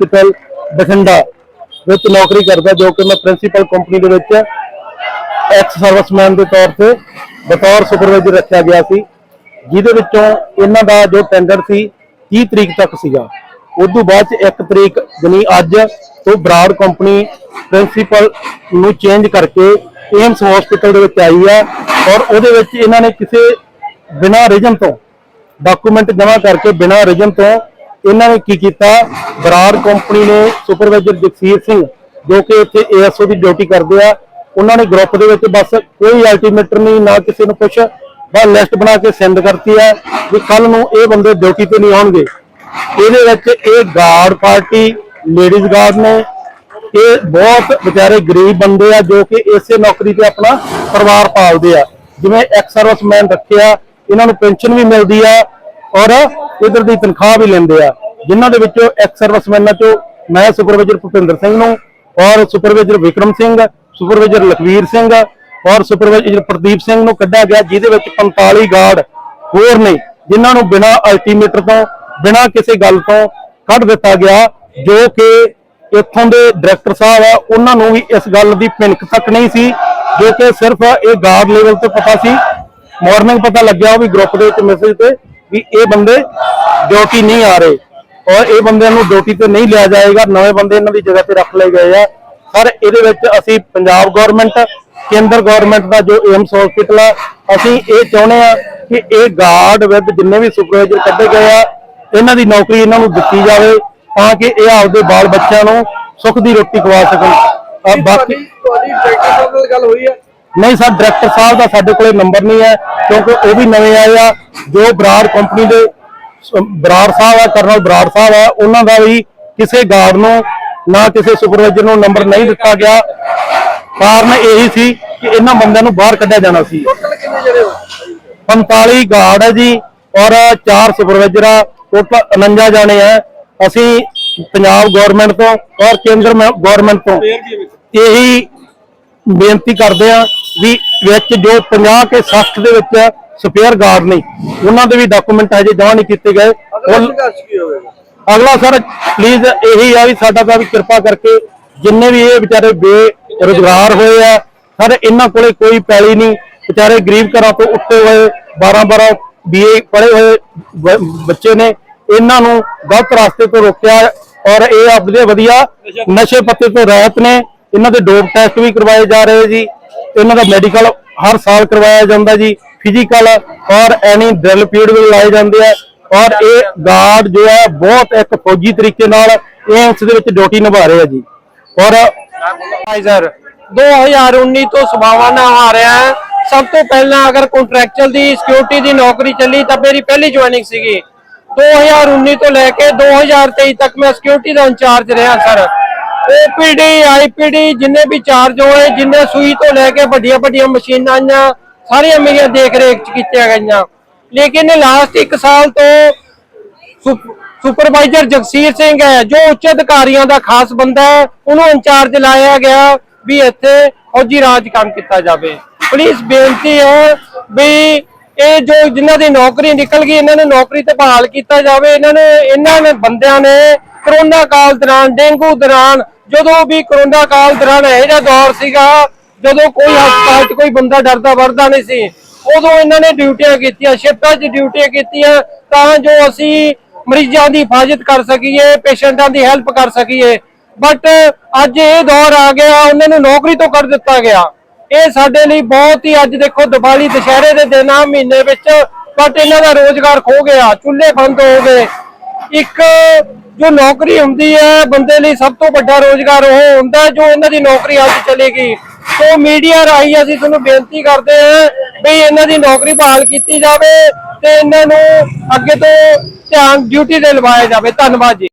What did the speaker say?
Hospital Bathinda ਵਿੱਚ ਨੌਕਰੀ ਕਰਦਾ ਜੋ ਕਿ ਮੈਂ ਪ੍ਰਿੰਸੀਪਲ ਕੰਪਨੀ ਦੇ ਵਿੱਚ ਐਕਸ ਸਰਵਿਸਮੈਨ ਦੇ ਤੌਰ ਤੇ ਬਤੌਰ ਸੁਪਰਵਾਈਜ਼ਰ ਰੱਖਿਆ ਗਿਆ ਸੀ, ਜਿਹਦੇ ਵਿੱਚੋਂ ਇਹਨਾਂ ਦਾ ਜੋ ਟੈਂਡਰ ਸੀ 30 ਤਰੀਕ ਤੱਕ ਸੀਗਾ। ਉਸ ਤੋਂ ਬਾਅਦ ਚ 1 ਤਰੀਕ ਜਨੀ ਅੱਜ ਤੋਂ ਬਰਾਡ ਕੰਪਨੀ ਪ੍ਰਿੰਸੀਪਲ ਨੂੰ ਚੇਂਜ ਕਰਕੇ ਏਮਸ ਹਸਪੀਟਲ ਦੇ ਵਿੱਚ ਆਈ ਹੈ ਔਰ ਉਹਦੇ ਵਿੱਚ ਇਹਨਾਂ ਨੇ ਕਿਸੇ ਬਿਨਾਂ ਰੀਜਨ ਤੋਂ ਡਾਕੂਮੈਂਟ ਜਮ੍ਹਾਂ ਕਰਕੇ ਬਿਨਾਂ ਰੀਜਨ ਤੋਂ ਇਹਨਾਂ ਨੇ ਕੀ ਕੀਤਾ? ਬਰਾੜ ਕੰਪਨੀ ਨੇ ਸੁਪਰਵਾਈਜ਼ਰ ਜਗਸੀਰ ਸਿੰਘ, ਜੋ ਕਿ ਇੱਥੇ ਏਐਸਓ ਦੀ ਡਿਊਟੀ ਕਰਦੇ ਆ, ਉਹਨਾਂ ਨੇ ਗਰੁੱਪ ਦੇ ਵਿੱਚ ਬਸ ਕੋਈ ਅਲਟੀਮੇਟਰ ਨਹੀਂ, ਨਾ ਕਿਸੇ ਨੂੰ ਕੁਝ ਬਸ ਲਿਸਟ ਬਣਾ ਕੇ ਸੈਂਡ ਕਰਤੀ ਹੈ ਵੀ ਕੱਲ ਨੂੰ ਇਹ ਬੰਦੇ ਡਿਊਟੀ ਤੇ ਨਹੀਂ ਆਉਣਗੇ। ਇਹਦੇ ਵਿੱਚ ਇਹ ਗਾਰਡ ਪਾਰਟੀ ਲੇਡੀਜ਼ ਗਾਰਡ ਨੇ, ਇਹ ਬਹੁਤ ਵਿਚਾਰੇ ਗਰੀਬ ਬੰਦੇ ਆ, ਜੋ ਕਿ ਇਸੇ ਨੌਕਰੀ ਤੇ ਆਪਣਾ ਪਰਿਵਾਰ ਪਾਲਦੇ ਆ। ਜਿਵੇਂ ਐਕਸ ਸਰਵਿਸਮੈਨ ਰੱਖਿਆ, ਇਹਨਾਂ ਨੂੰ ਪੈਨਸ਼ਨ ਵੀ ਮਿਲਦੀ ਆ ਔਰ ਇਧਰ ਦੀ ਤਨਖਾਹ ਵੀ ਲੈਂਦੇ ਆ। ਜਿਨ੍ਹਾਂ ਦੇ ਵਿੱਚੋਂ ਐਕਸ ਸਰਵਿਸਮੈਨਾਂ ਚੋਂ ਮੈਂ ਸੁਪਰਵਾਈਜ਼ਰ ਭੁਪਿੰਦਰ ਸਿੰਘ ਨੂੰ ਔਰ ਸੁਪਰਵਾਈਜ਼ਰ ਵਿਕਰਮ ਸਿੰਘ, ਸੁਪਰਵਾਈਜ਼ਰ ਲਖਵੀਰ ਸਿੰਘ ਔਰ ਸੁਪਰਵਾਈਜ਼ਰ ਪ੍ਰਦੀਪ ਸਿੰਘ ਨੂੰ ਕੱਢਿਆ ਗਿਆ, ਜਿਹਦੇ ਵਿੱਚ 45 ਗਾਰਡ ਹੋਰ ਨੇ, ਜਿਨ੍ਹਾਂ ਨੂੰ ਬਿਨਾਂ ਅਲਟੀਮੇਟਰ ਤੋਂ, ਬਿਨਾਂ ਕਿਸੇ ਗੱਲ ਤੋਂ ਕੱਢ ਦਿੱਤਾ ਗਿਆ, ਜੋ ਕਿ ਇੱਥੋਂ ਦੇ ਡਾਇਰੈਕਟਰ ਸਾਹਿਬ ਆ, ਉਹਨਾਂ ਨੂੰ ਵੀ ਇਸ ਗੱਲ ਦੀ ਭਿਣਕ ਤੱਕ ਨਹੀਂ ਸੀ, ਜੋ ਕਿ ਸਿਰਫ ਇਹ ਗਾਰਡ ਲੈਵਲ ਤੇ ਪਤਾ ਸੀ। ਮਾਰਨਿੰਗ ਪਤਾ ਲੱਗਿਆ ਉਹ ਵੀ ਗਰੁੱਪ ਦੇ ਵਿੱਚ ਮੈਸੇਜ ਤੇ ਵੀ ਇਹ ਬੰਦੇ ਡਿਊਟੀ ਨਹੀਂ ਆ ਰਹੇ। ਔਰ ਇਹ ਬੰਦਿਆਂ ਨੂੰ ਡਿਊਟੀ ਤੇ ਨਹੀਂ ਲਿਆ ਜਾਏਗਾ ਨਵੇਂ ਬੰਦੇ ਇਹਨਾਂ ਦੀ ਜਗ੍ਹਾ ਤੇ ਰੱਖ ਲਏ ਗਏ ਆ। ਸਰ ਇਹਦੇ ਵਿੱਚ ਅਸੀਂ ਪੰਜਾਬ ਗਵਰਨਮੈਂਟ ਕੇਂਦਰ ਗਵਰਨਮੈਂਟ ਦਾ ਜੋ ਏਮਸ ਹਸਪੀਟਲ ਆ ਅਸੀਂ ਇਹ ਚਾਹੁੰਦੇ ਆ ਕਿ ਇਹ ਗਾਰਡ ਵਿਦ ਜਿੰਨੇ ਵੀ ਸੁਪਰਵਾਈਜ਼ਰ ਕੱਢੇ ਗਏ ਆ ਇਹਨਾਂ ਦੀ ਨੌਕਰੀ ਇਹਨਾਂ ਨੂੰ ਦਿੱਤੀ ਜਾਵੇ ਤਾਂ ਕਿ ਇਹ ਆਪਦੇ ਬਾਲ ਬੱਚਿਆਂ ਨੂੰ ਸੁੱਖ ਦੀ ਰੋਟੀ ਖਵਾ ਸਕਣ। ਬਾਕੀ ਤੁਹਾਡੀ ਡਾਇਰੈਕਟਰ ਸਾਹਿਬ ਨਾਲ ਗੱਲ ਹੋਈ ਹੈ ਨਹੀਂ ਸਰ ਡਾਇਰੈਕਟਰ ਸਾਹਿਬ ਦਾ ਸਾਡੇ ਕੋਲੇ ਨੰਬਰ ਨਹੀਂ ਹੈ ਕਿਉਂਕਿ ਉਹ ਵੀ ਨਵੇਂ ਆਏ ਆ ਜੋ ਬਰਾੜ ਕੰਪਨੀ ਦੇ ਬਰਾੜ ਸਾਹਿਬ ਆ ਕਰਨਲ ਬਰਾੜ ਸਾਹਿਬ ਆ ਉਹਨਾਂ ਦਾ ਵੀ ਕਿਸੇ ਗਾਰਡ ਨੂੰ ਨਾ ਕਿਸੇ ਸੁਪਰਵਾਈਜ਼ਰ ਨੂੰ ਨੰਬਰ ਨਹੀਂ ਦਿੱਤਾ ਗਿਆ। ਕਾਰਨ ਇਹੀ ਸੀ ਕਿ ਇਹਨਾਂ ਬੰਦਿਆਂ ਨੂੰ ਬਾਹਰ ਕੱਢਿਆ ਜਾਣਾ ਸੀ। ਟੋਟਲ ਕਿੰਨੇ ਜਿਹੜੇ ਹੋ? 45 ਗਾਰਡ ਹੈ ਜੀ ਔਰ 4 ਸੁਪਰਵਾਈਜ਼ਰ ਆ ਟੋਟਲ 49 ਜਾਣੇ ਆ। ਅਸੀਂ ਪੰਜਾਬ ਗਵਰਨਮੈਂਟ ਤੋਂ ਔਰ ਕੇਂਦਰ ਗਵਰਨਮੈਂਟ ਤੋਂ ਇਹੀ ਬੇਨਤੀ ਕਰਦੇ ਆ ਵੀ ਵਿੱਚ ਜੋ 50 ਕੇ 60 ਦੇ ਵਿੱਚ ਸਪੇਅਰ ਗਾਰਡ ਨੇ ਉਹਨਾਂ ਦੇ ਵੀ ਡਾਕੂਮੈਂਟ ਹਜੇ ਜਮ੍ਹਾਂ ਨਹੀਂ ਕੀਤੇ ਗਏ। ਅਗਲਾ ਸਰ ਪਲੀਜ਼ ਇਹੀ ਆ ਵੀ ਸਾਡਾ ਤਾਂ ਵੀ ਕਿਰਪਾ ਕਰਕੇ ਜਿੰਨੇ ਵੀ ਇਹ ਵਿਚਾਰੇ ਬੇਰੁਜ਼ਗਾਰ ਹੋਏ ਆ ਸਰ ਇਹਨਾਂ ਕੋਲੇ ਕੋਈ ਪੈਲੀ ਨਹੀਂ। ਵਿਚਾਰੇ ਗਰੀਬ ਘਰਾਂ ਤੋਂ ਉੱਠੇ ਹੋਏ 12 12 ਬੀਏ ਪੜ੍ਹੇ ਹੋਏ ਬੱਚੇ ਨੇ। ਇਹਨਾਂ ਨੂੰ ਗਲਤ ਰਸਤੇ ਤੋਂ ਰੋਕਿਆ ਔਰ ਇਹ ਆਪਣੇ ਵਧੀਆ ਨਸ਼ੇ ਪੱਤੇ ਤੋਂ ਰਹਿਤ ਨੇ। ਇਹਨਾਂ ਦੇ ਡੋਪ ਟੈਸਟ ਵੀ ਕਰਵਾਏ ਜਾ ਰਹੇ ਜੀ। ਇਹਨਾਂ ਦਾ ਮੈਡੀਕਲ ਹਰ ਸਾਲ ਕਰਵਾਇਆ ਜਾਂਦਾ ਜੀ। ਫਿਜ਼ੀਕਲ ਔਰ ਐਨੀ ਡਰਿਲ ਪੀਰੀਅਡ ਵੀ ਲਾਏ ਜਾਂਦੇ ਆ ਔਰ ਇਹ ਗਾਰਡ ਜੋ ਹੈ ਬਹੁਤ ਇੱਕ ਫੌਜੀ ਤਰੀਕੇ ਨਾਲ ਏਮਸ ਦੇ ਵਿੱਚ ਡਿਊਟੀ ਨਿਭਾ ਰਹੇ ਆ ਜੀ। ਔਰ ਸੁਪਰਵਾਈਜ਼ਰ 2019 ਤੋਂ ਸਭਾਵਾਨਾ ਆ ਰਿਹਾ ਹੈ। ਸਭ ਤੋਂ ਪਹਿਲਾਂ ਅਗਰ ਕੰਟਰੈਕਚੁਅਲ ਦੀ ਸਿਕਿਉਰਿਟੀ ਦੀ ਨੌਕਰੀ ਚੱਲੀ ਤਾਂ ਮੇਰੀ ਪਹਿਲੀ ਜੁਆਇਨਿੰਗ ਸੀਗੀ। 2019 ਤੋਂ ਲੈ ਕੇ 2023 ਤੱਕ ਮੈਂ ਸਿਕਿਉਰਿਟੀ ਦਾ ਇੰਚਾਰਜ ਰਿਹਾ ਸਰ। ਓਪੀਡੀ ਆਈਪੀਡੀ ਜਿੰਨੇ ਵੀ ਚਾਰਜ ਹੋਏ, ਜਿੰਨੇ ਸੂਈ ਤੋਂ ਲੈ ਕੇ ਵੱਡੀਆਂ ਵੱਡੀਆਂ ਮਸ਼ੀਨਾਂ ਆਈਆਂ ਸਾਰੀਆਂ ਮੇਰੀਆਂ ਦੇਖ ਰੇਖ ਚ ਕੀਤੀਆਂ ਗਈਆਂ। ਲੇਕਿਨ ਲਾਸਟ 1 ਸਾਲ ਤੋਂ ਸੁਪਰਵਾਈਜ਼ਰ ਜਗਸੀਰ ਸਿੰਘ ਹੈ, ਜੋ ਉੱਚ ਅਧਿਕਾਰੀਆਂ ਦਾ ਖਾਸ ਬੰਦਾ ਹੈ, ਉਹਨੂੰ ਇੰਚਾਰਜ ਲਾਇਆ ਗਿਆ ਵੀ ਇੱਥੇ ਫੌਜੀ ਰਾਜ ਕੰਮ ਕੀਤਾ ਜਾਵੇ। ਪੁਲਿਸ ਬੇਨਤੀ ਹੈ ਵੀ ਇਹ ਜੋ ਜਿਨ੍ਹਾਂ ਦੀ ਨੌਕਰੀ ਨਿਕਲ ਗਈ, ਇਹਨਾਂ ਨੂੰ ਨੌਕਰੀ ਤੇ ਬਹਾਲ ਕੀਤਾ ਜਾਵੇ। ਇਹਨਾਂ ਨੇ ਇਹਨਾਂ ਨੇ ਬੰਦਿਆਂ ਨੇ ਕਰੋਨਾ ਕਾਲ ਦੌਰਾਨ, ਡੇਂਗੂ ਦੌਰਾਨ, ਜਦੋਂ ਵੀ ਕਰੋਨਾ ਕਾਲ ਦੌਰਾਨ ਇਹੋ ਜਿਹਾ ਦੌਰ ਸੀਗਾ ਜਦੋਂ ਕੋਈ ਹਸਪਤਾਲ 'ਚ ਕੋਈ ਬੰਦਾ ਡਰਦਾ ਵਰਦਾ ਨਹੀਂ ਸੀ, ਉਦੋਂ ਇਹਨਾਂ ਨੇ ਡਿਊਟੀਆਂ ਕੀਤੀਆਂ, ਸ਼ਿਫਟਾਂ 'ਚ ਡਿਊਟੀਆਂ ਕੀਤੀਆਂ, ਤਾਂ ਜੋ ਅਸੀਂ ਮਰੀਜ਼ਾਂ ਦੀ ਹਿਫਾਜ਼ਤ ਕਰ ਸਕੀਏ, ਪੇਸ਼ੈਂਟਾਂ ਦੀ ਹੈਲਪ ਕਰ ਸਕੀਏ। ਬਟ ਅੱਜ ਇਹ ਦੌਰ ਆ ਗਿਆ, ਉਹਨਾਂ ਨੂੰ ਨੌਕਰੀ ਤੋਂ ਕਰ ਦਿੱਤਾ ਗਿਆ। ਇਹ ਸਾਡੇ ਲਈ ਬਹੁਤ ਹੀ ਅੱਜ ਦੇਖੋ ਦੀਵਾਲੀ, ਦੁਸ਼ਹਿਰੇ ਦੇ ਦਿਨ ਆ ਮਹੀਨੇ ਵਿੱਚ ਬਟ ਇਹਨਾਂ ਦਾ ਰੋਜ਼ਗਾਰ ਖੋ ਗਿਆ, ਚੁੱਲ੍ਹੇ ਬੰਦ ਹੋ ਗਏ। ਇੱਕ ਜੋ ਨੌਕਰੀ ਹੁੰਦੀ ਹੈ, ਬੰਦੇ ਲਈ ਸਭ ਤੋਂ ਵੱਡਾ ਰੋਜ਼ਗਾਰ ਉਹ ਹੁੰਦਾ ਜੋ ਉਹਨਾਂ ਦੀ ਨੌਕਰੀ ਅੱਜ ਚਲੇਗੀ। ਸੋ ਮੀਡੀਆ ਰਾਹੀਂ ਅਸੀਂ ਤੁਹਾਨੂੰ ਬੇਨਤੀ ਕਰਦੇ ਹਾਂ ਵੀ ਇਹਨਾਂ ਦੀ ਨੌਕਰੀ ਬਹਾਲ ਕੀਤੀ ਜਾਵੇ ਤੇ ਇਹਨਾਂ ਨੂੰ ਅੱਗੇ ਤੋਂ ਧਿਆਨ ਡਿਊਟੀ ਤੇ ਲਵਾਇਆ ਜਾਵੇ। ਧੰਨਵਾਦ ਜੀ।